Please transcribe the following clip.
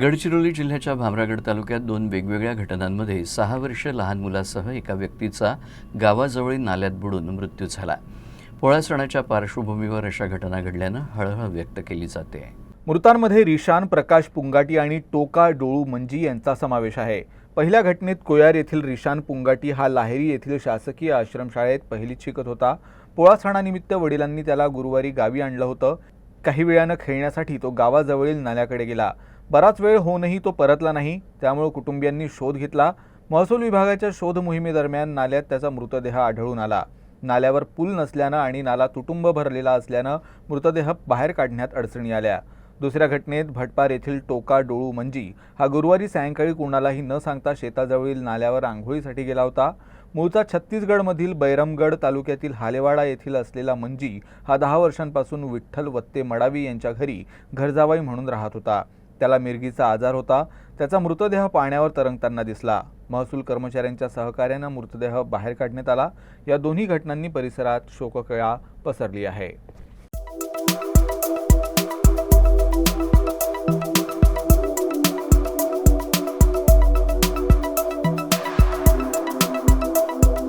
गडचिरोली जिल्ह्याच्या भामरागड तालुक्यात दोन वेगवेगळ्या घटनांमध्ये सहा वर्ष लहान मुलासह एका व्यक्तीचा गावाजवळील नाल्यात बुडून मृत्यू झाला. पोळा सणाच्या पार्श्वभूमीवर अशा घटना घडल्यानं हळहळ व्यक्त केली जाते. मृतांमध्ये रिशान प्रकाश पुंगाटी आणि टोका डोळू मंजी यांचा समावेश आहे. पहिल्या घटनेत कोयार येथील रिशान पुंगाटी हा लाहेरी येथील शासकीय आश्रमशाळेत पहिलीत शिकत होता. पोळा सणानिमित्त वडिलांनी त्याला गुरुवारी गावी आणलं होतं. काही वेळानं खेळण्यासाठी तो गावाजवळील नाल्याकडे गेला. बराच वेळ होऊनही तो परतला नाही. त्यामुळे कुटुंबियांनी शोध घेतला. महसूल विभागाच्या शोध मोहिमेदरम्यान नाल्यात त्याचा मृतदेह आढळून आला. नाल्यावर पूल नसल्यानं आणि नाला तुटुंब भरलेला असल्यानं मृतदेह बाहेर काढण्यात अडचणी आल्या. दुसऱ्या घटनेत भटपार येथील टोका डोळू मंजी हा गुरुवारी सायंकाळी कुणालाही न सांगता शेताजवळील नाल्यावर आंघोळीसाठी गेला होता. मूळचा छत्तीसगडमधील बैरमगड तालुक्यातील हालेवाडा येथील असलेला मंजी हा दहा वर्षांपासून विठ्ठल वत्ते मडावी यांच्या घरी घरजावाई म्हणून राहत होता. त्याला मिरगीचा आजार होता. त्याचा मृतदेह पाण्यावर तरंगताना दिसला. महसूल कर्मचाऱ्यांच्या सहकार्यानं मृतदेह बाहेर काढण्यात आला. या दोन्ही घटनांनी परिसरात शोककळा पसरली आहे.